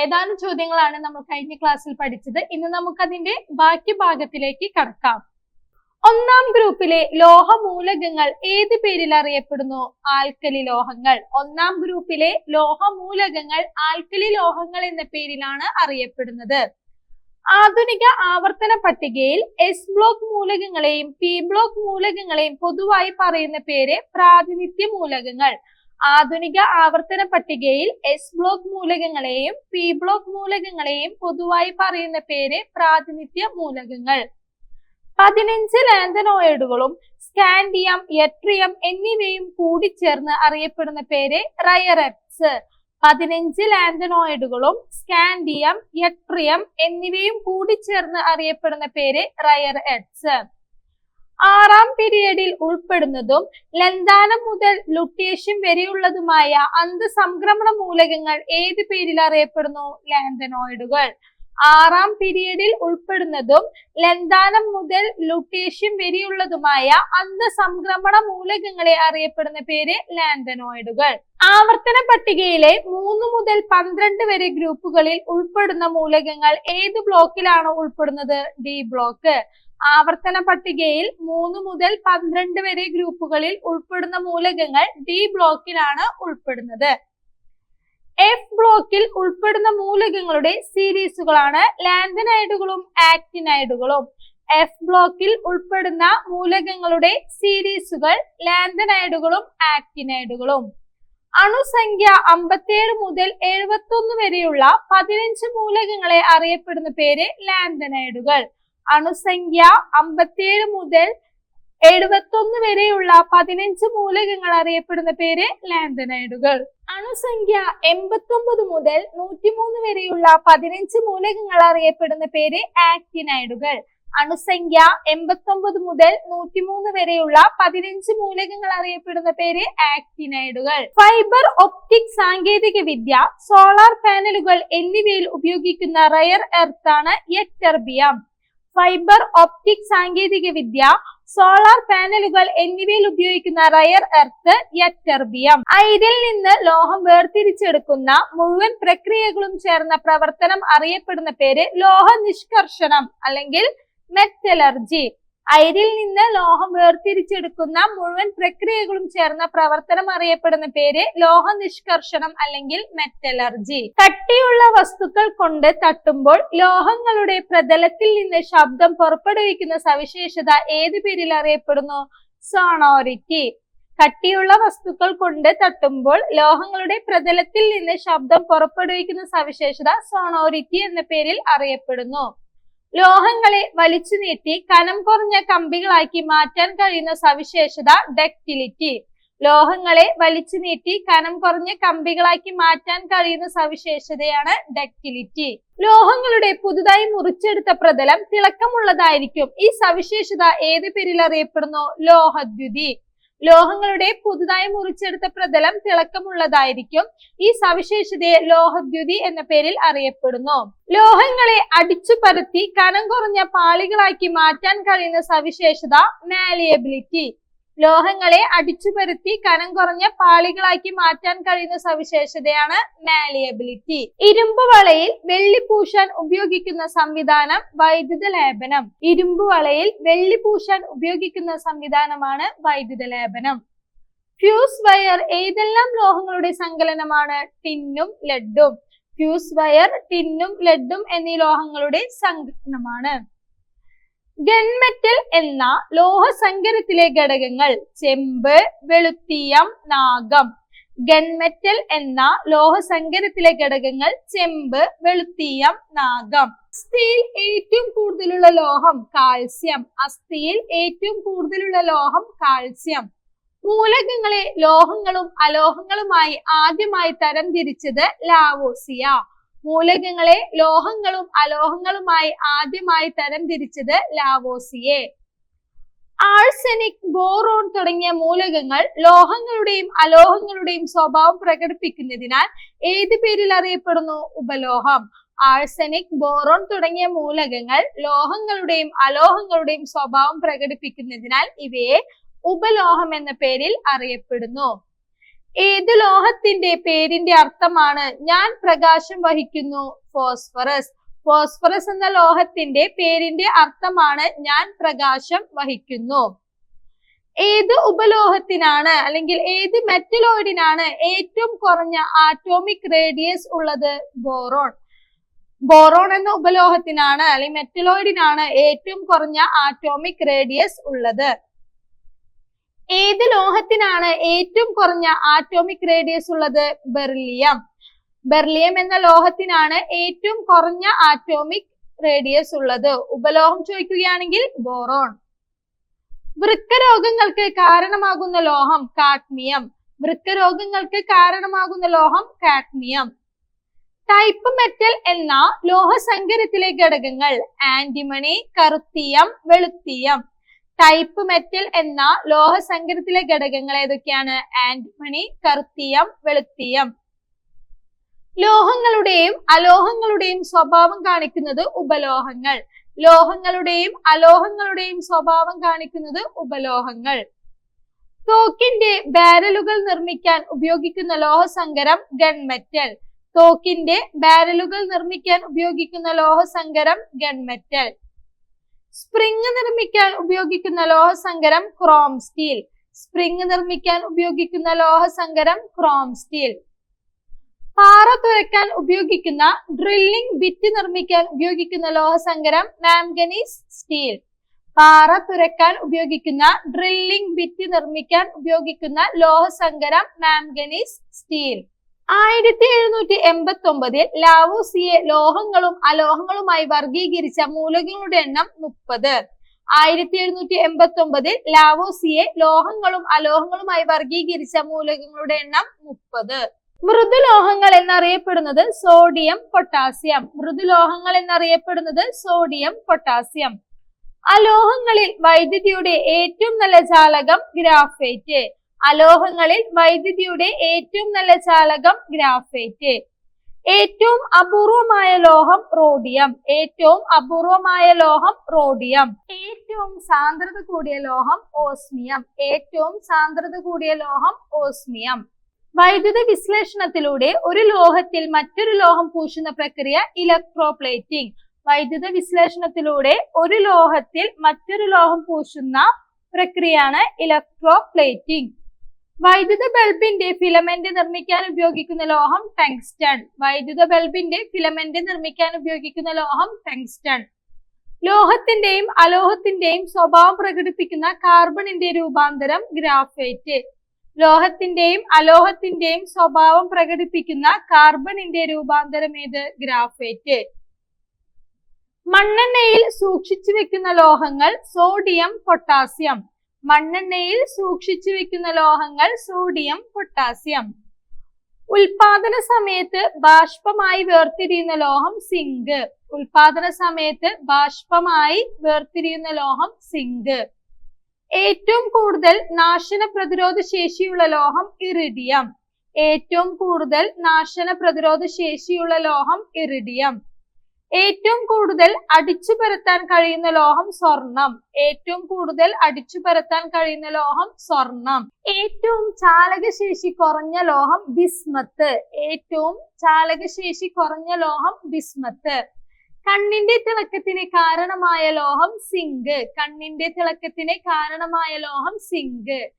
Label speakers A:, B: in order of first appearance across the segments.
A: ഏതാനും ചോദ്യങ്ങളാണ് നമ്മൾ കഴിഞ്ഞ ക്ലാസ്സിൽ പഠിച്ചത്. ഇന്ന് നമുക്ക് അതിന്റെ ബാക്കി ഭാഗത്തിലേക്ക് കടക്കാം. ഒന്നാം ഗ്രൂപ്പിലെ ലോഹമൂലകങ്ങൾ ഏത് പേരിൽ അറിയപ്പെടുന്നു? ആൽക്കലി ലോഹങ്ങൾ. ഒന്നാം ഗ്രൂപ്പിലെ ലോഹമൂലകങ്ങൾ ആൽക്കലി ലോഹങ്ങൾ എന്ന പേരിലാണ് അറിയപ്പെടുന്നത്. ആധുനിക ആവർത്തന പട്ടികയിൽ എസ് ബ്ലോക്ക് മൂലകങ്ങളെയും പി ബ്ലോക്ക് മൂലകങ്ങളെയും പൊതുവായി പറയുന്ന പേര് പ്രാതിനിധ്യ മൂലകങ്ങൾ. ആധുനിക ആവർത്തന പട്ടികയിൽ എസ് ബ്ലോക്ക് മൂലകങ്ങളെയും പി ബ്ലോക്ക് മൂലകങ്ങളെയും പൊതുവായി പറയുന്ന പേര് പ്രാതിനിധ്യ മൂലകങ്ങൾ. പതിനഞ്ച് ലാന്തനോയിഡുകളും സ്കാൻഡിയം യട്രിയം എന്നിവയും കൂടി ചേർന്ന് അറിയപ്പെടുന്ന പേര് റയറെറ്റ്സ് പതിനഞ്ച് ലാന്തനോയിഡുകളും സ്കാൻഡിയം യട്രിയം എന്നിവയും കൂടി ചേർന്ന് അറിയപ്പെടുന്ന പേര് റയർ എഡ്സ് ആറാം പീരിയഡിൽ ഉൾപ്പെടുന്നതും ലന്താനം മുതൽ ലുട്ടേഷ്യം വരെയുള്ളതുമായ അന്തസംക്രമണ മൂലകങ്ങൾ ഏത് പേരിൽ അറിയപ്പെടുന്നു? ലാന്തനോയിഡുകൾ ആറാം പീരിയഡിൽ ഉൾപ്പെടുന്നതും ലന്താനം മുതൽ ലുട്ടേഷ്യം വരെയുള്ളതുമായ അന്തസംക്രമണ മൂലകങ്ങളെ അറിയപ്പെടുന്ന പേര് ലാന്തനോയിഡുകൾ ആവർത്തന പട്ടികയിലെ മൂന്ന് മുതൽ പന്ത്രണ്ട് വരെ ഗ്രൂപ്പുകളിൽ ഉൾപ്പെടുന്ന മൂലകങ്ങൾ ഏത് ബ്ലോക്കിലാണ് ഉൾപ്പെടുന്നത്? ഡി ബ്ലോക്ക് ആവർത്തന പട്ടികയിൽ മൂന്ന് മുതൽ പന്ത്രണ്ട് വരെ ഗ്രൂപ്പുകളിൽ ഉൾപ്പെടുന്ന മൂലകങ്ങൾ ഡി ബ്ലോക്കിലാണ് ഉൾപ്പെടുന്നത്. എഫ് ബ്ലോക്കിൽ ഉൾപ്പെടുന്ന മൂലകങ്ങളുടെ സീരീസുകളാണ് ലാന്തനൈഡുകളും ആക്ടിനൈഡുകളും എഫ് ബ്ലോക്കിൽ ഉൾപ്പെടുന്ന മൂലകങ്ങളുടെ സീരീസുകൾ ലാന്തനൈഡുകളും ആക്ടിനൈഡുകളും അണുസംഖ്യ അമ്പത്തിയേഴ് മുതൽ എഴുപത്തി ഒന്ന് വരെയുള്ള പതിനഞ്ച് മൂലകങ്ങളെ അറിയപ്പെടുന്ന പേര് ലാന്തനൈഡുകൾ. അണുസംഖ്യ അമ്പത്തിയേഴ് മുതൽ എഴുപത്തൊന്ന് വരെയുള്ള പതിനഞ്ച് മൂലകങ്ങൾ അറിയപ്പെടുന്ന പേര് ലാന്തനൈഡുകൾ അണുസംഖ്യ എൺപത്തൊമ്പത് മുതൽ നൂറ്റിമൂന്ന് വരെയുള്ള പതിനഞ്ച് മൂലകങ്ങൾ അറിയപ്പെടുന്ന പേര് ആക്റ്റിനൈഡുകൾ. അണുസംഖ്യ എൺപത്തൊമ്പത് മുതൽ നൂറ്റിമൂന്ന് വരെയുള്ള പതിനഞ്ച് മൂലകങ്ങൾ അറിയപ്പെടുന്ന പേര് ആക്റ്റിനൈഡുകൾ. ഫൈബർ ഒപ്റ്റിക് സാങ്കേതിക വിദ്യ സോളാർ പാനലുകൾ എന്നിവയിൽ ഉപയോഗിക്കുന്ന റയർ എർത്ത് ആണ് ഫൈബർ ഒപ്റ്റിക് സാങ്കേതിക വിദ്യ സോളാർ പാനലുകൾ എന്നിവയിൽ ഉപയോഗിക്കുന്ന റയർ എർത്ത് യറ്റർബിയം. അയിരിൽ നിന്ന് ലോഹം വേർതിരിച്ചെടുക്കുന്ന മുഴുവൻ പ്രക്രിയകളും ചേർന്ന പ്രവർത്തനം അറിയപ്പെടുന്ന പേര് ലോഹ നിഷ്കർഷണം അല്ലെങ്കിൽ മെറ്റലർജി. അയിരിൽ നിന്ന് ലോഹം വേർതിരിച്ചെടുക്കുന്ന മുഴുവൻ പ്രക്രിയകളും ചേർന്ന പ്രവർത്തനം അറിയപ്പെടുന്ന പേര് ലോഹ നിഷ്കർഷണം അല്ലെങ്കിൽ മെറ്റലർജി കട്ടിയുള്ള വസ്തുക്കൾ കൊണ്ട് തട്ടുമ്പോൾ ലോഹങ്ങളുടെ പ്രതലത്തിൽ നിന്ന് ശബ്ദം പുറപ്പെടുവിക്കുന്ന സവിശേഷത ഏത് പേരിൽ അറിയപ്പെടുന്നു? സോണോറിറ്റി കട്ടിയുള്ള വസ്തുക്കൾ കൊണ്ട് തട്ടുമ്പോൾ ലോഹങ്ങളുടെ പ്രതലത്തിൽ നിന്ന് ശബ്ദം പുറപ്പെടുവിക്കുന്ന സവിശേഷത സോണോറിറ്റി എന്ന പേരിൽ അറിയപ്പെടുന്നു. ലോഹങ്ങളെ വലിച്ചു നീട്ടി കനം കുറഞ്ഞ കമ്പികളാക്കി മാറ്റാൻ കഴിയുന്ന സവിശേഷത ഡക്റ്റിലിറ്റി. ലോഹങ്ങളെ വലിച്ചു നീട്ടി കനം കുറഞ്ഞ കമ്പികളാക്കി മാറ്റാൻ കഴിയുന്ന സവിശേഷതയാണ് ഡക്റ്റിലിറ്റി. ലോഹങ്ങളുടെ പുതുതായി മുറിച്ചെടുത്ത പ്രതലം തിളക്കമുള്ളതായിരിക്കും. ഈ സവിശേഷത ഏത് പേരിൽ അറിയപ്പെടുന്നു? ലോഹദ്യുതി. ലോഹങ്ങളുടെ പുതുതായി മുറിച്ചെടുത്ത പ്രതലം തിളക്കമുള്ളതായിരിക്കും. ഈ സവിശേഷതയെ ലോഹദ്യുതി എന്ന പേരിൽ അറിയപ്പെടുന്നു. ലോഹങ്ങളെ അടിച്ചു പരത്തി കനം കുറഞ്ഞ പാളികളാക്കി മാറ്റാൻ കഴിയുന്ന സവിശേഷത മാലിയബിലിറ്റി ലോഹങ്ങളെ അടിച്ചു പരത്തി കനം കുറഞ്ഞ പാളികളാക്കി മാറ്റാൻ കഴിയുന്ന സവിശേഷതയാണ് മാലിയബിലിറ്റി. ഇരുമ്പ് വളയിൽ വെള്ളി പൂശാൻ ഉപയോഗിക്കുന്ന സംവിധാനം വൈദ്യുത ലേപനം. ഇരുമ്പ് വളയിൽ വെള്ളി പൂശാൻ ഉപയോഗിക്കുന്ന സംവിധാനമാണ് വൈദ്യുത ലേപനം. ഫ്യൂസ് വയർ ഏതെല്ലാം ലോഹങ്ങളുടെ സങ്കലനമാണ്? ടിന്നും ലെഡും. ഫ്യൂസ് വയർ ടിന്നും ലെഡും എന്നീ ലോഹങ്ങളുടെ സങ്കലനമാണ്. ഗൺമെറ്റൽ എന്ന ലോഹസങ്കരത്തിലെ ഘടകങ്ങൾ ചെമ്പ് വെളുത്തീയം നാഗം. ഗൺമെറ്റൽ എന്ന ലോഹസങ്കരത്തിലെ ഘടകങ്ങൾ ചെമ്പ് വെളുത്തീയം നാഗം. അസ്ഥിയിൽ ഏറ്റവും കൂടുതലുള്ള ലോഹം കാൽസ്യം. അസ്ഥിയിൽ ഏറ്റവും കൂടുതലുള്ള ലോഹം കാൽസ്യം. മൂലകങ്ങളെ ലോഹങ്ങളും അലോഹങ്ങളുമായി ആദ്യമായി തരംതിരിച്ചത് ലാവോസിയ. മൂലകങ്ങളെ ലോഹങ്ങളും അലോഹങ്ങളുമായി ആദ്യമായി തരം തിരിച്ചത് ലാവോസിയെ. ആഴ്സനിക് ബോറോൺ തുടങ്ങിയ മൂലകങ്ങൾ ലോഹങ്ങളുടെയും അലോഹങ്ങളുടെയും സ്വഭാവം പ്രകടിപ്പിക്കുന്നതിനാൽ ഏത് പേരിൽ അറിയപ്പെടുന്നു? ഉപലോഹം. ആഴ്സനിക് ബോറോൺ തുടങ്ങിയ മൂലകങ്ങൾ ലോഹങ്ങളുടെയും അലോഹങ്ങളുടെയും സ്വഭാവം പ്രകടിപ്പിക്കുന്നതിനാൽ ഇവയെ ഉപലോഹം എന്ന പേരിൽ അറിയപ്പെടുന്നു. ഏത് ലോഹത്തിന്റെ പേരിന്റെ അർത്ഥമാണ് ഞാൻ പ്രകാശം വഹിക്കുന്നു? ഫോസ്ഫറസ്. ഫോസ്ഫറസ് എന്ന ലോഹത്തിന്റെ പേരിന്റെ അർത്ഥമാണ് ഞാൻ പ്രകാശം വഹിക്കുന്നു. ഏത് ഉപലോഹത്തിനാണ് അല്ലെങ്കിൽ ഏത് മെറ്റലോയിഡിനാണ് ഏറ്റവും കുറഞ്ഞ ആറ്റോമിക് റേഡിയസ് ഉള്ളത്? ബോറോൺ. ബോറോൺ എന്ന ഉപലോഹത്തിനാണ് അല്ലെങ്കിൽ മെറ്റലോയിഡിനാണ് ഏറ്റവും കുറഞ്ഞ ആറ്റോമിക് റേഡിയസ് ഉള്ളത്. ഏത് ലോഹത്തിനാണ് ഏറ്റവും കുറഞ്ഞ ആറ്റോമിക് റേഡിയസ് ഉള്ളത്? ബെർലിയം ബെർലിയം എന്ന ലോഹത്തിനാണ് ഏറ്റവും കുറഞ്ഞ ആറ്റോമിക് റേഡിയസ് ഉള്ളത്. ഉപലോഹം ചോദിക്കുകയാണെങ്കിൽ ബോറോൺ വൃക്ക രോഗങ്ങൾക്ക് കാരണമാകുന്ന ലോഹം കാഡ്മിയം വൃക്ക രോഗങ്ങൾക്ക് കാരണമാകുന്ന ലോഹം കാഡ്മിയം ടൈപ്പ് മെറ്റൽ എന്ന ലോഹസങ്കരത്തിലെ ഘടകങ്ങൾ ആന്റിമണി കറുത്തിയം വെളുത്തിയം. ടൈപ്പ് മെറ്റൽ എന്ന ലോഹസങ്കരത്തിലെ ഘടകങ്ങൾ ഏതൊക്കെയാണ്? ആന്റിമണി കർത്തിയം വെളുത്തിയം. ലോഹങ്ങളുടെയും അലോഹങ്ങളുടെയും സ്വഭാവം കാണിക്കുന്നത് ഉപലോഹങ്ങൾ. ലോഹങ്ങളുടെയും അലോഹങ്ങളുടെയും സ്വഭാവം കാണിക്കുന്നത് ഉപലോഹങ്ങൾ. തോക്കിന്റെ ബാരലുകൾ നിർമ്മിക്കാൻ ഉപയോഗിക്കുന്ന ലോഹസങ്കരം ഗൺമെറ്റൽ തോക്കിന്റെ ബാരലുകൾ നിർമ്മിക്കാൻ ഉപയോഗിക്കുന്ന ലോഹസങ്കരം ഗൺമെറ്റൽ സ്പ്രിങ് നിർമ്മിക്കാൻ ഉപയോഗിക്കുന്ന ലോഹസങ്കരം ക്രോം സ്റ്റീൽ. സ്പ്രിങ് നിർമ്മിക്കാൻ ഉപയോഗിക്കുന്ന ലോഹസങ്കരം ക്രോം സ്റ്റീൽ. പാറ തുരക്കാൻ ഉപയോഗിക്കുന്ന ഡ്രില്ലിംഗ് ബിറ്റ് നിർമ്മിക്കാൻ ഉപയോഗിക്കുന്ന ലോഹസങ്കരം മാംഗനീസ് സ്റ്റീൽ. പാറ തുരക്കാൻ ഉപയോഗിക്കുന്ന ഡ്രില്ലിംഗ് ബിറ്റ് നിർമ്മിക്കാൻ ഉപയോഗിക്കുന്ന ലോഹസങ്കരം മാംഗനീസ് സ്റ്റീൽ. ആയിരത്തി എഴുന്നൂറ്റി എൺപത്തി ഒമ്പതിൽ ലാവോസിയെ ലോഹങ്ങളും അലോഹങ്ങളുമായി വർഗീകരിച്ച മൂലകങ്ങളുടെ എണ്ണം മുപ്പത്. ആയിരത്തി എഴുന്നൂറ്റി എൺപത്തി ഒമ്പതിൽ ലാവോസിയെ ലോഹങ്ങളും അലോഹങ്ങളുമായി വർഗീകരിച്ച മൂലകങ്ങളുടെ എണ്ണം മുപ്പത്. മൃദുലോഹങ്ങൾ എന്നറിയപ്പെടുന്നത് സോഡിയം പൊട്ടാസ്യം. മൃദുലോഹങ്ങൾ എന്നറിയപ്പെടുന്നത് സോഡിയം പൊട്ടാസ്യം. അലോഹങ്ങളിൽ വൈദ്യുതിയുടെ ഏറ്റവും നല്ല ചാലകം ഗ്രാഫൈറ്റ്. അലോഹങ്ങളിൽ വൈദ്യുതിയുടെ ഏറ്റവും നല്ല ചാലകം ഗ്രാഫൈറ്റ്. ഏറ്റവും അപൂർവമായ ലോഹം റോഡിയം. ഏറ്റവും അപൂർവമായ ലോഹം റോഡിയം. ഏറ്റവും സാന്ദ്രത കൂടിയ ലോഹം ഓസ്മിയം. ഏറ്റവും സാന്ദ്രത കൂടിയ ലോഹം ഓസ്മിയം. വൈദ്യുത വിശ്ലേഷണത്തിലൂടെ ഒരു ലോഹത്തിൽ മറ്റൊരു ലോഹം പൂശുന്ന പ്രക്രിയ ഇലക്ട്രോപ്ലേറ്റിംഗ്. വൈദ്യുത വിശ്ലേഷണത്തിലൂടെ ഒരു ലോഹത്തിൽ മറ്റൊരു ലോഹം പൂശുന്ന പ്രക്രിയയാണ് ഇലക്ട്രോപ്ലേറ്റിംഗ്. വൈദ്യുത ബൾബിന്റെ ഫിലമെന്റ് നിർമ്മിക്കാൻ ഉപയോഗിക്കുന്ന ലോഹം ടങ്സ്റ്റൺ. വൈദ്യുത ബൾബിന്റെ ഫിലമെന്റ് നിർമ്മിക്കാൻ ഉപയോഗിക്കുന്ന ലോഹം ടങ്സ്റ്റൺ. ലോഹത്തിന്റെയും അലോഹത്തിന്റെയും സ്വഭാവം പ്രകടിപ്പിക്കുന്ന കാർബണിന്റെ രൂപാന്തരം ഗ്രാഫൈറ്റ്. ലോഹത്തിന്റെയും അലോഹത്തിന്റെയും സ്വഭാവം പ്രകടിപ്പിക്കുന്ന കാർബണിന്റെ രൂപാന്തരം ഏത്? ഗ്രാഫൈറ്റ്. മണ്ണെണ്ണയിൽ സൂക്ഷിച്ചു വെക്കുന്ന ലോഹങ്ങൾ സോഡിയം പൊട്ടാസ്യം. മണ്ണെണ്ണയിൽ സൂക്ഷിച്ചു വെക്കുന്ന ലോഹങ്ങൾ സോഡിയം പൊട്ടാസ്യം. ഉൽപാദന സമയത്ത് ബാഷ്പമായി വേർതിരിയുന്ന ലോഹം സിങ്ക്. ഉൽപാദന സമയത്ത് ബാഷ്പമായി വേർതിരിയുന്ന ലോഹം സിങ്ക്. ഏറ്റവും കൂടുതൽ നാശന പ്രതിരോധ ശേഷിയുള്ള ലോഹം ഇറിഡിയം. ഏറ്റവും കൂടുതൽ നാശന പ്രതിരോധ ശേഷിയുള്ള ലോഹം ഇറിഡിയം. ഏറ്റവും കൂടുതൽ അടിച്ചു പരത്താൻ കഴിയുന്ന ലോഹം സ്വർണം. ഏറ്റവും കൂടുതൽ അടിച്ചു പരത്താൻ കഴിയുന്ന ലോഹം സ്വർണം. ഏറ്റവും ചാലകശേഷി കുറഞ്ഞ ലോഹം ബിസ്മത്ത്. ഏറ്റവും ചാലകശേഷി കുറഞ്ഞ ലോഹം ബിസ്മത്ത്. കണ്ണിന്റെ തിളക്കത്തിന് കാരണമായ ലോഹം സിങ്ക്. കണ്ണിന്റെ തിളക്കത്തിന് കാരണമായ ലോഹം സിങ്ക്.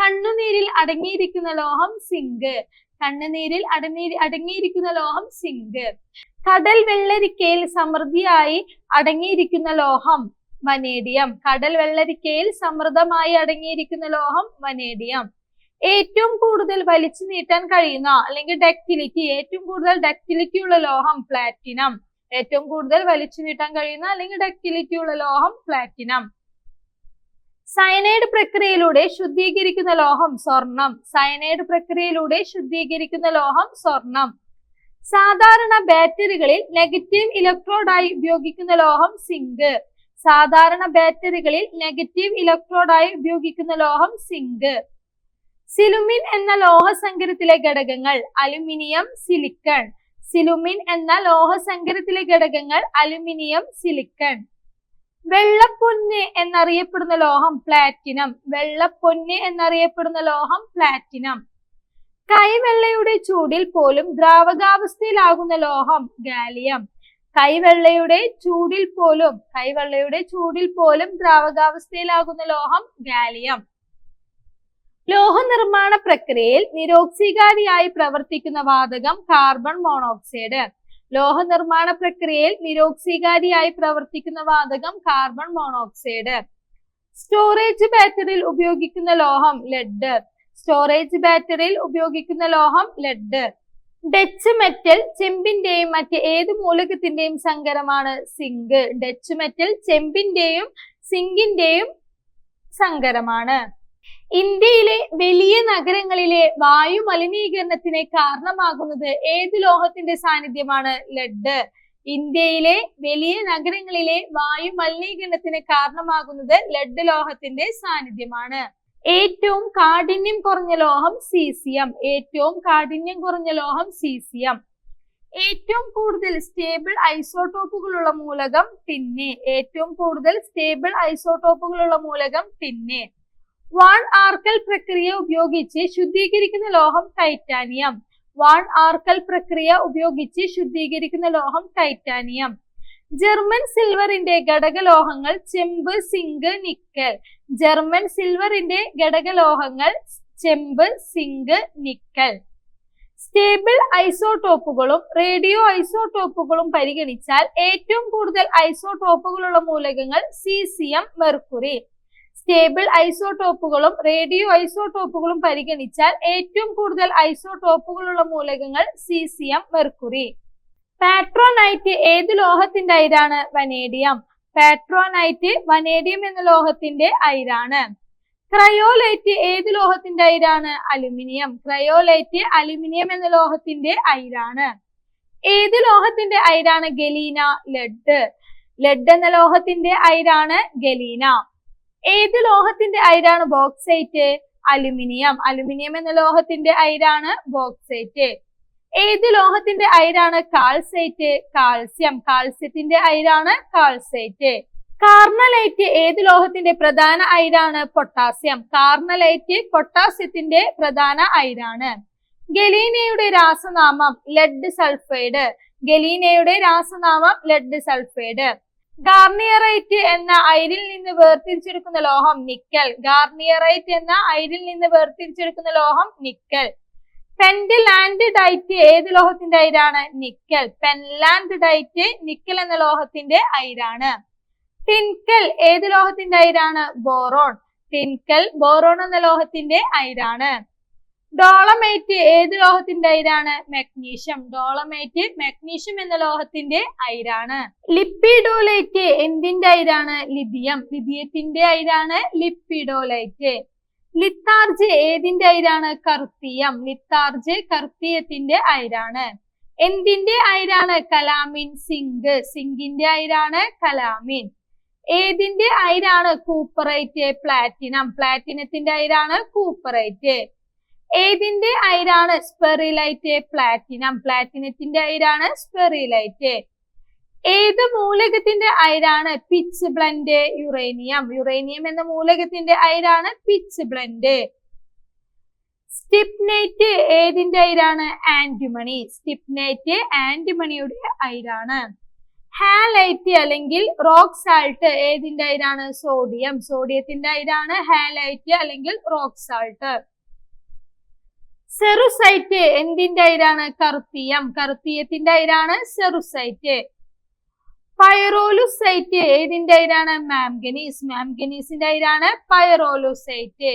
A: കണ്ണുനീരിൽ അടങ്ങിയിരിക്കുന്ന ലോഹം സിങ്ക്. കണ്ണുനീരിൽ അടങ്ങി അടങ്ങിയിരിക്കുന്ന ലോഹം സിങ്ക്. കടൽ വെള്ളരിക്കയിൽ സമൃദ്ധിയായി അടങ്ങിയിരിക്കുന്ന ലോഹം വനേഡിയം. കടൽ വെള്ളരിക്കയിൽ സമൃദ്ധമായി അടങ്ങിയിരിക്കുന്ന ലോഹം വനേഡിയം. ഏറ്റവും കൂടുതൽ വലിച്ചു നീട്ടാൻ കഴിയുന്ന അല്ലെങ്കിൽ ഡക്റ്റിലിറ്റി ഏറ്റവും കൂടുതൽ ഡക്റ്റിലിറ്റി ഉള്ള ലോഹം പ്ലാറ്റിനം. ഏറ്റവും കൂടുതൽ വലിച്ചു നീട്ടാൻ കഴിയുന്ന അല്ലെങ്കിൽ ഡക്റ്റിലിറ്റി ഉള്ള ലോഹം പ്ലാറ്റിനം. സയനൈഡ് പ്രക്രിയയിലൂടെ ശുദ്ധീകരിക്കുന്ന ലോഹം സ്വർണം. സയനൈഡ് പ്രക്രിയയിലൂടെ ശുദ്ധീകരിക്കുന്ന ലോഹം സ്വർണം. സാധാരണ ബാറ്ററികളിൽ നെഗറ്റീവ് ഇലക്ട്രോഡായി ഉപയോഗിക്കുന്ന ലോഹം സിങ്ക് സാധാരണ ബാറ്ററികളിൽ നെഗറ്റീവ് ഇലക്ട്രോഡായി ഉപയോഗിക്കുന്ന ലോഹം സിങ്ക് സിലുമിൻ എന്ന ലോഹസങ്കരത്തിലെ ഘടകങ്ങൾ അലുമിനിയം സിലിക്കൺ സിലുമിൻ എന്ന ലോഹസങ്കരത്തിലെ ഘടകങ്ങൾ അലുമിനിയം സിലിക്കൺ വെള്ളപ്പൊന്ന് എന്നറിയപ്പെടുന്ന ലോഹം പ്ലാറ്റിനം വെള്ളപ്പൊന്ന് എന്നറിയപ്പെടുന്ന ലോഹം പ്ലാറ്റിനം കൈവെള്ളയുടെ ചൂടിൽ പോലും ദ്രാവകാവസ്ഥയിലാകുന്ന ലോഹം ഗാലിയം കൈവെള്ളയുടെ ചൂടിൽ പോലും കൈവെള്ളയുടെ ചൂടിൽ പോലും ദ്രാവകാവസ്ഥയിലാകുന്ന ലോഹം ഗാലിയം ലോഹ നിർമ്മാണ പ്രക്രിയയിൽ നിരോക്സികാരിയായി പ്രവർത്തിക്കുന്ന വാതകം കാർബൺ മോണോക്സൈഡ് ലോഹ നിർമ്മാണ പ്രക്രിയയിൽ നിരോക്സികാരിയായി പ്രവർത്തിക്കുന്ന വാതകം കാർബൺ മോണോക്സൈഡ് സ്റ്റോറേജ് ബാറ്ററിയിൽ ഉപയോഗിക്കുന്ന ലോഹം ലെഡ് സ്റ്റോറേജ് ബാറ്ററിയിൽ ഉപയോഗിക്കുന്ന ലോഹം ലെഡ് ഡച്ച് മെറ്റൽ ചെമ്പിന്റെയും മറ്റ് ഏത് മൂലകത്തിന്റെയും സങ്കരമാണ് സിങ്ക് ഡച്ച് മെറ്റൽ ചെമ്പിന്റെയും സിങ്കിന്റെയും സങ്കരമാണ്. ഇന്ത്യയിലെ വലിയ നഗരങ്ങളിലെ വായു മലിനീകരണത്തിന് കാരണമാകുന്നത് ഏത് ലോഹത്തിന്റെ സാന്നിധ്യമാണ്? ലഡ് ഇന്ത്യയിലെ വലിയ നഗരങ്ങളിലെ വായു മലിനീകരണത്തിന് കാരണമാകുന്നത് ലഡ് ലോഹത്തിന്റെ സാന്നിധ്യമാണ്. ഏറ്റവും കാഠിന്യം കുറഞ്ഞ ലോഹം സീസിയം ഏറ്റവും കാഠിന്യം കുറഞ്ഞ ലോഹം സീസിയം ഏറ്റവും കൂടുതൽ സ്റ്റേബിൾ ഐസോട്ടോപ്പുകളുള്ള മൂലകം ടിന്നെ ഏറ്റവും കൂടുതൽ സ്റ്റേബിൾ ഐസോട്ടോപ്പുകളുള്ള മൂലകം ടിന്ന് വാൺ ആർക്കൽ പ്രക്രിയ ഉപയോഗിച്ച് ശുദ്ധീകരിക്കുന്ന ലോഹം ടൈറ്റാനിയം. വാൺ ആർക്കൽ പ്രക്രിയ ഉപയോഗിച്ച് ശുദ്ധീകരിക്കുന്ന ലോഹം ടൈറ്റാനിയം. ജർമ്മൻ സിൽവറിന്റെ ഘടകലോഹങ്ങൾ ചെമ്പ് സിങ്ക് നിക്കൽ. ജർമ്മൻ സിൽവറിന്റെ ഘടകലോഹങ്ങൾ ചെമ്പ് സിങ്ക് നിക്കൽ. സ്റ്റേബിൾ ഐസോടോപ്പുകളും റേഡിയോ ഐസോടോപ്പുകളും പരിഗണിച്ചാൽ ഏറ്റവും കൂടുതൽ ഐസോടോപ്പുകളുള്ള മൂലകങ്ങൾ C C M mercury. Stable ഐസോടോപ്പുകളും radio ഐസോടോപ്പുകളും പരിഗണിച്ചാൽ ഏറ്റവും കൂടുതൽ ഐസോടോപ്പുകളുള്ള മൂലകങ്ങൾ സീസിയം മെർക്കുറി. പാട്രോനൈറ്റ് ഏത് ലോഹത്തിന്റെ അയിരാണ്? വനേഡിയം. പാട്രോനൈറ്റ് വനേഡിയം എന്ന ലോഹത്തിന്റെ അയിരാണ്. ക്രയോലൈറ്റ് ഏത് ലോഹത്തിന്റെ അയിരാണ്? അലുമിനിയം. ക്രയോലൈറ്റ് അലുമിനിയം എന്ന ലോഹത്തിന്റെ അയിരാണ്. ഏത് ലോഹത്തിന്റെ അയിരാണ്? Galena lead. ലെഡ് എന്ന ലോഹത്തിന്റെ അയിരാണ് ഗലീന. ഏത് ലോഹത്തിന്റെ അയിരാണ് ബോക്സൈറ്റ്? അലുമിനിയം. അലുമിനിയം എന്ന ലോഹത്തിന്റെ അയിരാണ് ബോക്സൈറ്റ്. ഏത് ലോഹത്തിന്റെ അയിരാണ് കാൽസൈറ്റ്? കാൽസ്യം. കാൽസ്യത്തിന്റെ അയിരാണ് കാൽസൈറ്റ്. കാർണലൈറ്റ് ഏത് ലോഹത്തിന്റെ പ്രധാന അയിരാണ്? പൊട്ടാസ്യം. കാർണലൈറ്റ് പൊട്ടാസ്യത്തിന്റെ പ്രധാന അയിരാണ്. ഗലീനയുടെ രാസനാമം ലെഡ് സൾഫൈഡ്. ഗലീനയുടെ രാസനാമം ലെഡ് സൾഫൈഡ്. ഗാർണിയറൈറ്റ് എന്ന അയിരിൽ നിന്ന് വേർതിരിച്ചെടുക്കുന്ന ലോഹം നിക്കൽ. ഗാർണിയറൈറ്റ് എന്ന അയിരിൽ നിന്ന് വേർതിരിച്ചെടുക്കുന്ന ലോഹം നിക്കൽ. പെൻഡിലാൻഡ് ഡൈറ്റ് ഏത് ലോഹത്തിന്റെ അയിരാണ്? നിക്കൽ. പെൻലാൻഡ് ഡൈറ്റ് നിക്കൽ എന്ന ലോഹത്തിന്റെ അയിരാണ്. ടിൻകൽ ഏത് ലോഹത്തിന്റെ അയിരാണ്? ബോറോൺ ടിൻകൽ ബോറോൺ എന്ന ലോഹത്തിന്റെ അയിരാണ്. ഡോളമൈറ്റ് ഏത് ലോഹത്തിന്റെ അയിരാണ്? മഗ്നീഷ്യം. ഡോളമൈറ്റ് മഗ്നീഷ്യം എന്ന ലോഹത്തിന്റെ അയിരാണ്. ലിപ്പിഡോലൈറ്റ് എന്തിന്റെ അയിരാണ്? ലിഥിയം. ലിഥിയത്തിന്റെ അയിരാണ് ലിപ്പിഡോലൈറ്റ്. ലിത്താർജ് ഏതിന്റെ അയിരാണ്? കർത്തിയം. ലിത്താർജ് കർത്തിയത്തിന്റെ അയിരാണ്. എന്തിന്റെ അയിരാണ്? Calamine zinc. സിങ്കിന്റെ അയിരാണ് കലാമിൻ. ഏതിന്റെ അയിരാണ്? Cooperite platinum. പ്ലാറ്റിനത്തിന്റെ അയിരാണ് കൂപ്പറൈറ്റ്. ഏതിന്റെ അയിരാണ്? സ്പെറിലൈറ്റ് പ്ലാറ്റിനം പ്ലാറ്റിനത്തിന്റെ അയിരാണ് സ്പെറിലൈറ്റ് ഏത് മൂലകത്തിന്റെ അയിരാണ്? പിച്ച് ബ്ലൻഡ് യുറേനിയം യുറേനിയം എന്ന മൂലകത്തിന്റെ അയിരാണ് പിച്ച് ബ്ലൻഡ് സ്റ്റിപ്നൈറ്റ് ഏതിന്റെ അയിരാണ്? ആന്റിമണി സ്റ്റിപ്നൈറ്റ് ആന്റിമണിയുടെ അയിരാണ്. ഹാലൈറ്റ് അല്ലെങ്കിൽ റോക്ക് സാൾട്ട് ഏതിന്റെ അയിരാണ്? സോഡിയം സോഡിയത്തിന്റെ അയിരാണ് ഹാലൈറ്റ് അല്ലെങ്കിൽ റോക്ക് സാൾട്ട് സെറുസൈറ്റ് എന്തിന്റെ അയിരാണ് കറുത്തീയം. കറുത്തീയത്തിന്റെ അയിരാണ് സെറുസൈറ്റ്. പൈറോലുസൈറ്റ് ഏതിന്റെ അയിരാണ് മാംഗനീസ്. മാംഗനീസിന്റെ അയിരാണ് പൈറോലുസൈറ്റ്.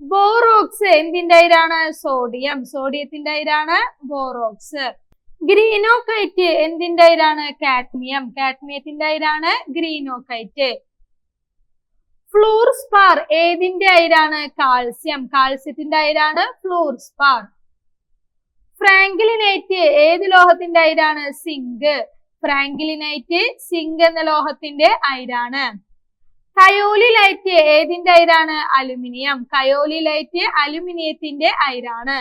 A: ബോറോക്സ് എന്തിന്റെ അയിരാണ് സോഡിയം. സോഡിയത്തിന്റെ അയിരാണ് ബോറോക്സ്. ഗ്രീനോകൈറ്റ് എന്തിന്റെ അയിരാണ് കാഡ്മിയം. കാഡ്മിയത്തിന്റെ അയിരാണ് ഗ്രീനോകൈറ്റ് ഫ്ലൂർ സ്പാർ ഏതിന്റെ അയിരാണ്? കാൽസ്യം. കാൽസ്യത്തിന്റെ അയിരാണ് ഫ്ലൂർസ്പാർ ഫ്രാങ്കിലിനൈറ്റ് ഏത് ലോഹത്തിന്റെ അയിരാണ്? സിങ്ക്. ഫ്രാങ്കിലിനൈറ്റ് സിങ്ക് എന്ന ലോഹത്തിന്റെ അയിരാണ്. കയോലിലൈറ്റ് ഏതിന്റെ അയിരാണ്? അലുമിനിയം. കയോലിലൈറ്റ് അലുമിനിയത്തിന്റെ അയിരാണ്.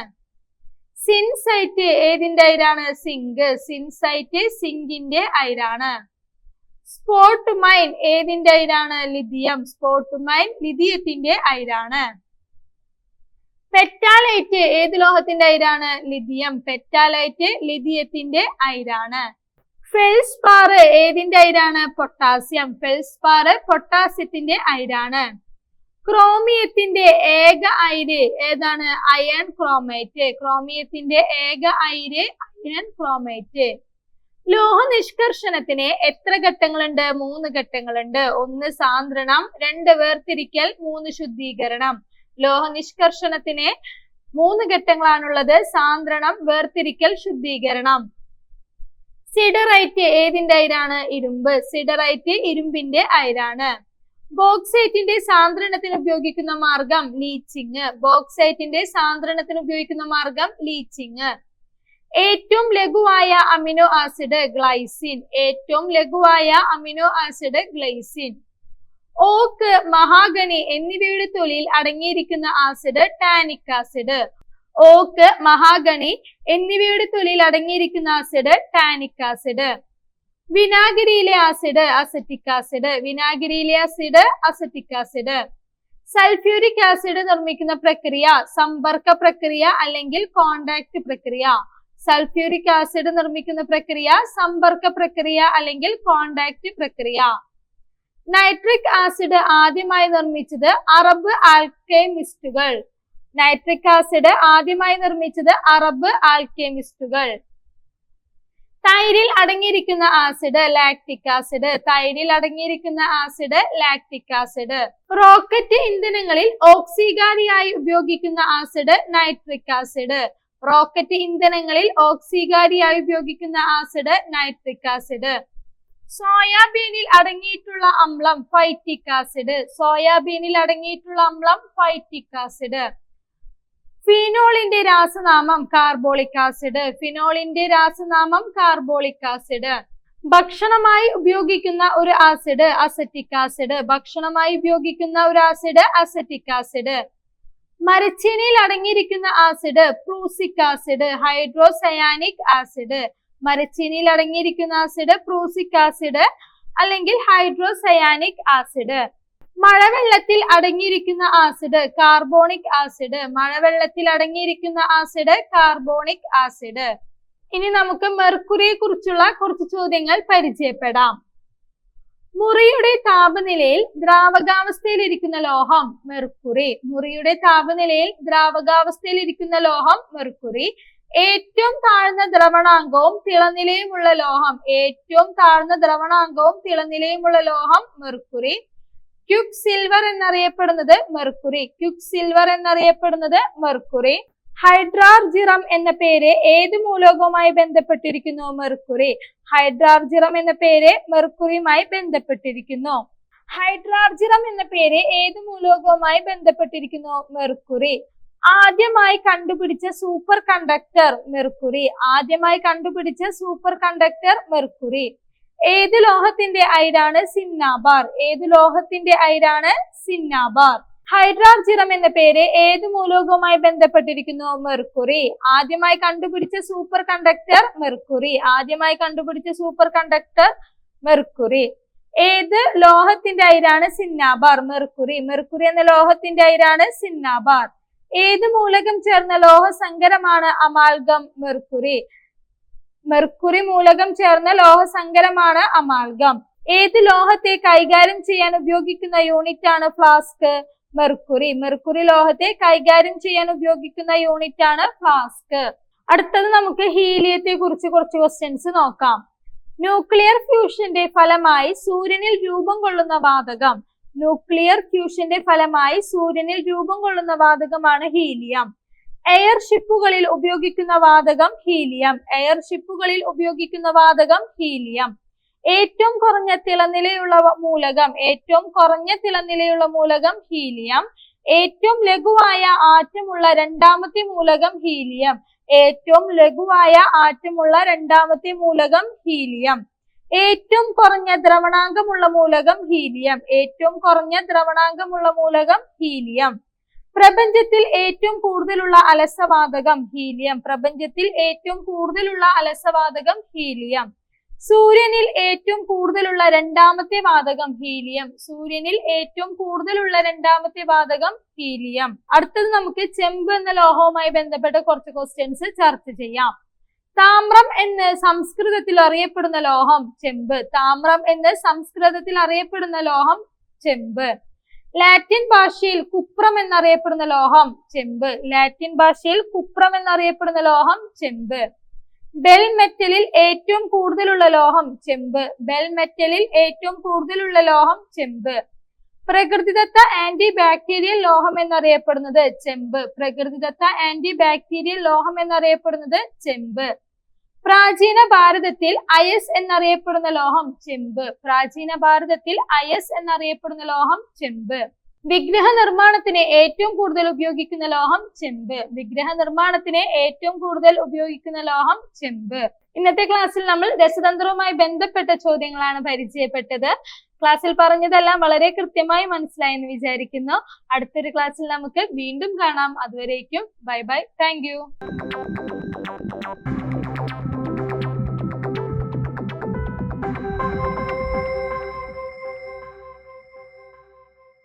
A: സിൻസൈറ്റ് ഏതിന്റെ അയിരാണ്? സിങ്ക്. സിൻസൈറ്റ് സിങ്കിന്റെ അയിരാണ്. സ്പോട്ട് മൈൻ ഏതിന്റെ അയിരാണ്? ലിഥിയം. സ്പോട്ട് മൈൻ ലിഥിയത്തിന്റെ അയിരാണ്. പെറ്റാലൈറ്റ് ഏത് ലോഹത്തിന്റെ അയിരാണ്? ലിഥിയം. പെറ്റാലൈറ്റ് ലിഥിയത്തിന്റെ അയിരാണ്. ഫെൽസ്പാർ ഏതിന്റെ അയിരാണ്? Potassium feldspar പൊട്ടാസ്യത്തിന്റെ അയിരാണ്. ക്രോമിയത്തിന്റെ ഏക അയിര് ഏതാണ്? അയൺ ക്രോമേറ്റ് ക്രോമിയത്തിന്റെ ഏക അയിര് അയൺ ക്രോമൈറ്റ് ലോഹ നിഷ്കർഷണത്തിന് എത്ര ഘട്ടങ്ങളുണ്ട്? മൂന്ന് ഘട്ടങ്ങളുണ്ട്. ഒന്ന് സാന്ദ്രണം രണ്ട് വേർതിരിക്കൽ മൂന്ന് ശുദ്ധീകരണം. ലോഹ നിഷ്കർഷണത്തിന് മൂന്ന് ഘട്ടങ്ങളാണുള്ളത്. സാന്ദ്രണം വേർതിരിക്കൽ ശുദ്ധീകരണം. സിഡറൈറ്റ് ഏതിന്റെ അയിരാണ്? ഇരുമ്പ്. സിഡറൈറ്റ് ഇരുമ്പിന്റെ അയിരാണ്. ബോക്സൈറ്റിന്റെ സാന്ദ്രണത്തിന് ഉപയോഗിക്കുന്ന മാർഗം ലീച്ചിങ്. ബോക്സൈറ്റിന്റെ സാന്ദ്രണത്തിന് ഉപയോഗിക്കുന്ന മാർഗം ലീച്ചിങ്. ഏറ്റവും ലഘുവായ അമിനോ ആസിഡ് ഗ്ലൈസിൻ. ഏറ്റവും ലഘുവായ amino acid glycine. Oak mahogany എന്നിവയുടെ തൊലിയിൽ അടങ്ങിയിരിക്കുന്ന acid tannic acid. Oak mahogany എന്നിവയുടെ തൊലിയിൽ അടങ്ങിയിരിക്കുന്ന ആസിഡ് ടാനിക് ആസിഡ്. വിനാഗിരിയിലെ acid acetic acid. വിനാഗിരിയിലെ acid acetic acid. Sulphuric acid നിർമ്മിക്കുന്ന പ്രക്രിയ സമ്പർക്ക പ്രക്രിയ അല്ലെങ്കിൽ കോണ്ടാക്ട് പ്രക്രിയ. സൾഫ്യൂരിക് ആസിഡ് നിർമ്മിക്കുന്ന പ്രക്രിയ സമ്പർക്ക പ്രക്രിയ അല്ലെങ്കിൽ കോണ്ടാക്ട് പ്രക്രിയ. നൈട്രിക് ആസിഡ് ആദ്യമായി നിർമ്മിച്ചത് അറബ് ആൽക്കെമിസ്റ്റുകൾ നൈട്രിക് ആസിഡ് ആദ്യമായി നിർമ്മിച്ചത് അറബ് ആൽക്കെമിസ്റ്റുകൾ തൈരിൽ അടങ്ങിയിരിക്കുന്ന ആസിഡ് ലാക്ടിക് ആസിഡ് തൈരിൽ അടങ്ങിയിരിക്കുന്ന ആസിഡ് ലാക്ടിക് ആസിഡ് റോക്കറ്റ് ഇന്ധനങ്ങളിൽ ഓക്സിഗാരിയായി ഉപയോഗിക്കുന്ന ആസിഡ് നൈട്രിക് ആസിഡ് റോക്കറ്റ് ഇന്ധനങ്ങളിൽ ഓക്സികാരിയായി ഉപയോഗിക്കുന്ന ആസിഡ് നൈട്രിക് ആസിഡ് സോയാബീനിൽ അടങ്ങിയിട്ടുള്ള അമ്ലം ഫൈറ്റിക് ആസിഡ് സോയാബീനിൽ അടങ്ങിയിട്ടുള്ള അമ്ലം ഫൈറ്റിക് ആസിഡ് ഫിനോളിന്റെ രാസനാമം കാർബോളിക് ആസിഡ് ഫിനോളിന്റെ രാസനാമം കാർബോളിക് ആസിഡ് ഭക്ഷണമായി ഉപയോഗിക്കുന്ന ഒരു ആസിഡ് അസറ്റിക് ആസിഡ് ഭക്ഷണമായി ഉപയോഗിക്കുന്ന ഒരു ആസിഡ് അസറ്റിക് ആസിഡ് മരച്ചീനിയിൽ അടങ്ങിയിരിക്കുന്ന acid prussic acid hydrocyanic acid മരച്ചീനിയിൽ അടങ്ങിയിരിക്കുന്ന ആസിഡ് പ്രൂസിക് ആസിഡ് അല്ലെങ്കിൽ ഹൈഡ്രോസയാനിക് ആസിഡ് മഴവെള്ളത്തിൽ അടങ്ങിയിരിക്കുന്ന ആസിഡ് കാർബോണിക് ആസിഡ് മഴവെള്ളത്തിൽ അടങ്ങിയിരിക്കുന്ന ആസിഡ് കാർബോണിക് ആസിഡ് ഇനി നമുക്ക് മെർക്കുറിയെ കുറിച്ചുള്ള കുറച്ച് ചോദ്യങ്ങൾ പരിചയപ്പെടാം. മുറിയുടെ താപനിലയിൽ ദ്രാവകാവസ്ഥയിൽ ഇരിക്കുന്ന ലോഹം മെർക്കുറി. മുറിയുടെ താപനിലയിൽ ദ്രാവകാവസ്ഥയിൽ ഇരിക്കുന്ന ലോഹം മെർക്കുറി. ഏറ്റവും താഴ്ന്ന ദ്രവണാംഗവും തിളനിലയുമുള്ള ലോഹം. ഏറ്റവും താഴ്ന്ന ദ്രവണാംഗവും തിളനിലയുമുള്ള ലോഹം മെർക്കുറി. ക്യുക് സിൽവർ എന്നറിയപ്പെടുന്നത് മെർക്കുറി. ക്യുക് സിൽവർ എന്നറിയപ്പെടുന്നത് മെർക്കുറി. ഹൈഡ്രാർജിറം എന്ന പേര് ഏത് മൂലകവുമായി ബന്ധപ്പെട്ടിരിക്കുന്നു? മെർക്കുറി. ഹൈഡ്രാർജിറം എന്ന പേര് മെർക്കുറിയുമായി ബന്ധപ്പെട്ടിരിക്കുന്നു. ഹൈഡ്രാർജിറം എന്ന പേര് ഏത് മൂലകവുമായി ബന്ധപ്പെട്ടിരിക്കുന്നു? മെർക്കുറി. ആദ്യമായി കണ്ടുപിടിച്ച സൂപ്പർ കണ്ടക്ടർ മെർക്കുറി. ആദ്യമായി കണ്ടുപിടിച്ച സൂപ്പർ കണ്ടക്ടർ മെർക്കുറി. ഏത് ലോഹത്തിന്റെ അയിരാണ് സിന്നാബാർ? ഏത് ലോഹത്തിന്റെ അയിരാണ് സിന്നാബാർ? ഹൈഡ്രാർജിറം എന്ന പേര് ഏത് മൂലകവുമായി ബന്ധപ്പെട്ടിരിക്കുന്നു? മെർക്കുറി. ആദ്യമായി കണ്ടുപിടിച്ച സൂപ്പർ കണ്ടക്ടർ മെർക്കുറി. ആദ്യമായി കണ്ടുപിടിച്ച സൂപ്പർ കണ്ടക്ടർ മെർക്കുറി. ഏത് ലോഹത്തിന്റെ അയിരാണ് സിന്നാബാർ? മെർക്കുറി. മെർക്കുറി എന്ന ലോഹത്തിന്റെ അയിരാണ് സിന്നാബാർ. ഏത് മൂലകം ചേർന്ന ലോഹസങ്കരമാണ് അമാൽഗം? മെർക്കുറി. മെർക്കുറി മൂലകം ചേർന്ന ലോഹസങ്കരമാണ് അമാൽഗം. ഏത് ലോഹത്തെ കൈകാര്യം ചെയ്യാൻ ഉപയോഗിക്കുന്ന യൂണിറ്റ് ആണ് ഫ്ലാസ്ക്? മെർക്കുറി. മെർക്കുറി ലോഹത്തെ കൈകാര്യം ചെയ്യാൻ ഉപയോഗിക്കുന്ന യൂണിറ്റ് ആണ് ഫ്ലാസ്ക് അടുത്തത് നമുക്ക് ഹീലിയത്തെ കുറിച്ച് കുറച്ച് ക്വസ്റ്റ്യൻസ് നോക്കാം. ന്യൂക്ലിയർ ഫ്യൂഷന്റെ ഫലമായി സൂര്യനിൽ രൂപം കൊള്ളുന്ന വാതകം. ന്യൂക്ലിയർ ഫ്യൂഷന്റെ ഫലമായി സൂര്യനിൽ രൂപം കൊള്ളുന്ന വാതകമാണ് ഹീലിയം. എയർ ഷിപ്പുകളിൽ ഉപയോഗിക്കുന്ന വാതകം ഹീലിയം. എയർ ഷിപ്പുകളിൽ ഉപയോഗിക്കുന്ന വാതകം ഹീലിയം. ഏറ്റവും കുറഞ്ഞ തിളനിലയുള്ള മൂലകം ഏറ്റവും കുറഞ്ഞ തിളനിലയുള്ള മൂലകം ഹീലിയം ഏറ്റവും ലഘുവായ ആറ്റമുള്ള രണ്ടാമത്തെ മൂലകം ഹീലിയം ഏറ്റവും ലഘുവായ ആറ്റമുള്ള രണ്ടാമത്തെ മൂലകം ഹീലിയം ഏറ്റവും കുറഞ്ഞ ദ്രവണാംഗമുള്ള മൂലകം ഹീലിയം ഏറ്റവും കുറഞ്ഞ ദ്രവണാംഗമുള്ള മൂലകം ഹീലിയം. പ്രപഞ്ചത്തിൽ ഏറ്റവും കൂടുതലുള്ള അലസവാതകം ഹീലിയം പ്രപഞ്ചത്തിൽ ഏറ്റവും കൂടുതലുള്ള അലസവാതകം ഹീലിയം. സൂര്യനിൽ ഏറ്റവും കൂടുതലുള്ള രണ്ടാമത്തെ വാതകം ഹീലിയം. സൂര്യനിൽ ഏറ്റവും കൂടുതലുള്ള രണ്ടാമത്തെ വാതകം ഹീലിയം. അടുത്തത് നമുക്ക് ചെമ്പ് എന്ന ലോഹവുമായി ബന്ധപ്പെട്ട കുറച്ച് ക്വസ്റ്റ്യൻസ് ചർച്ച ചെയ്യാം. താമ്രം എന്ന് സംസ്കൃതത്തിൽ അറിയപ്പെടുന്ന ലോഹം ചെമ്പ്. താമ്രം എന്ന് സംസ്കൃതത്തിൽ അറിയപ്പെടുന്ന ലോഹം ചെമ്പ്. ലാറ്റിൻ ഭാഷയിൽ കുപ്രം എന്നറിയപ്പെടുന്ന ലോഹം ചെമ്പ്. ലാറ്റിൻ ഭാഷയിൽ കുപ്രം എന്നറിയപ്പെടുന്ന ലോഹം ചെമ്പ്. ബെൽ മെറ്റലിൽ ഏറ്റവും കൂടുതലുള്ള ലോഹം ചെമ്പ്. ബെൽ മെറ്റലിൽ ഏറ്റവും കൂടുതലുള്ള ലോഹം ചെമ്പ്. പ്രകൃതിദത്ത ആന്റി ബാക്ടീരിയൽ ലോഹം എന്നറിയപ്പെടുന്നത് ചെമ്പ്. പ്രകൃതിദത്ത ആന്റി ബാക്ടീരിയൽ ലോഹം എന്നറിയപ്പെടുന്നത് ചെമ്പ്. പ്രാചീന ഭാരതത്തിൽ അയസ് എന്നറിയപ്പെടുന്ന ലോഹം ചെമ്പ്. പ്രാചീന ഭാരതത്തിൽ അയസ് എന്നറിയപ്പെടുന്ന ലോഹം ചെമ്പ്. വിഗ്രഹ നിർമ്മാണത്തിന് ഏറ്റവും കൂടുതൽ ഉപയോഗിക്കുന്ന ലോഹം ചെമ്പ്. വിഗ്രഹ നിർമ്മാണത്തിന് ഏറ്റവും കൂടുതൽ ഉപയോഗിക്കുന്ന ലോഹം ചെമ്പ്. ഇന്നത്തെ ക്ലാസ്സിൽ നമ്മൾ ദശതന്ത്രവുമായി ബന്ധപ്പെട്ട ചോദ്യങ്ങളാണ് പരിചയപ്പെട്ടത്. ക്ലാസ്സിൽ പറഞ്ഞതെല്ലാം വളരെ കൃത്യമായി മനസ്സിലായെന്ന് വിചാരിക്കുന്നു. അടുത്തൊരു ക്ലാസ്സിൽ നമുക്ക് വീണ്ടും കാണാം. അതുവരേക്കും ബൈ ബൈ. താങ്ക്